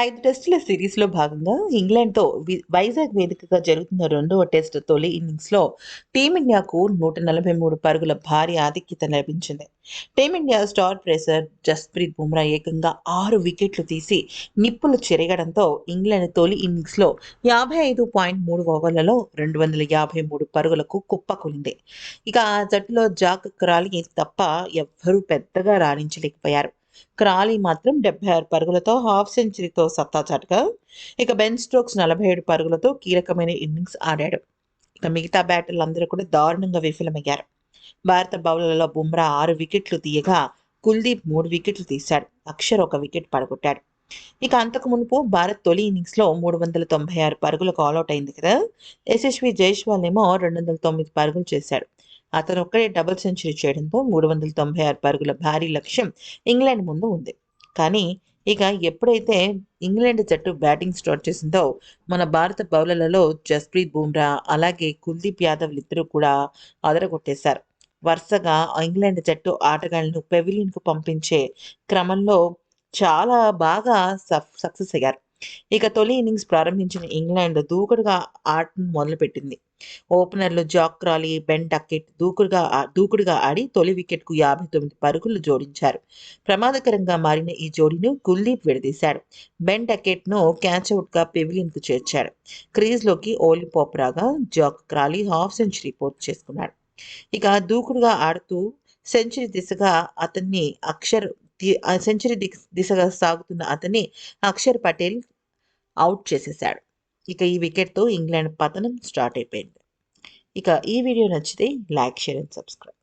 ఐదు టెస్టుల సిరీస్లో భాగంగా ఇంగ్లాండ్తో వైజాగ్ వేదికగా జరుగుతున్న రెండవ టెస్ట్ తొలి ఇన్నింగ్స్లో టీమిండియాకు నూట నలభై మూడు పరుగుల భారీ ఆధిక్యత లభించింది. Team India star pacer Jasprit Bumrah ఏకంగా ఆరు వికెట్లు తీసి నిప్పులు చెరగడంతో ఇంగ్లాండ్ తొలి ఇన్నింగ్స్లో యాభై ఐదు పాయింట్ మూడు ఓవర్లలో రెండు వందల యాభై మూడు పరుగులకు కుప్పకూలింది ఇక ఆ జట్టులో జాక్ క్రాలి తప్ప ఎవ్వరూ పెద్దగా రాణించలేకపోయారు. క్రాలీ మాత్రం డెబ్బై ఆరు పరుగులతో హాఫ్ సెంచరీతో సత్తా చాటగా. ఇక బెన్ స్ట్రోక్స్ నలభై ఏడు పరుగులతో కీలకమైన ఇన్నింగ్స్ ఆడాడు. ఇక మిగతా బ్యాటర్లు అందరూ కూడా దారుణంగా విఫలమయ్యారు. భారత బౌలర్లలో బుమ్రా ఆరు వికెట్లు తీయగా కుల్దీప్ మూడు వికెట్లు తీశాడు. అక్షర్ ఒక వికెట్ పడగొట్టాడు. ఇక అంతకు మునుపు భారత్ తొలి ఇన్నింగ్స్లో మూడు వందల తొంభై ఆరు పరుగులకు ఆల్అవుట్ అయింది కదా. యశస్వి జైస్వాల్ ఏమో రెండు వందల తొమ్మిది పరుగులు చేశాడు. అతను ఒక్కడే డబుల్ సెంచరీ చేయడంతో మూడు వందల తొంభై ఆరు పరుగుల భారీ లక్ష్యం ఇంగ్లాండ్ ముందు ఉంది. కానీ ఇక ఎప్పుడైతే ఇంగ్లాండ్ జట్టు బ్యాటింగ్ స్టార్ట్ చేసిందో మన భారత బౌలర్లలో జస్ప్రీత్ బూమ్రా అలాగే కుల్దీప్ యాదవ్ ఇద్దరు కూడా అదరగొట్టేశారు. వరుసగా ఇంగ్లాండ్ జట్టు ఆటగాళ్ళను పెవిలియన్కు పంపించే క్రమంలో చాలా బాగా సక్సెస్ అయ్యారు. ఇక తొలి ఇన్నింగ్స్ ప్రారంభించిన ఇంగ్లాండ్ దూకుడుగా ఆటను మొదలుపెట్టింది. ఓపెనర్లు జాక్ క్రాలీ బెన్ డకెట్ దూకుడుగా దూకుడుగా ఆడి తొలి వికెట్కు యాభై తొమ్మిది పరుగులు జోడించారు. ప్రమాదకరంగా మారిన ఈ జోడీని కుల్దీప్ విడదీశాడు. బెన్ టక్కెట్ను క్యాచ్ అవుట్గా పెవిలియన్కు చేర్చాడు. క్రీజ్లోకి Ollie Pope Zak Crawley half century పూర్తి చేసుకున్నాడు. ఇక దూకుడుగా ఆడుతూ సెంచరీ దిశగా అతన్ని అక్షర్ సెంచరీ దిశగా సాగుతున్న అతన్ని అక్షర్ పటేల్ అవుట్ చేసేశాడు. ఇక ఈ వికెట్తో ఇంగ్లాండ్ పతనం స్టార్ట్ అయిపోయింది. ఇక ఈ వీడియో నచ్చితే లైక్ షేర్ అండ్ సబ్స్క్రైబ్.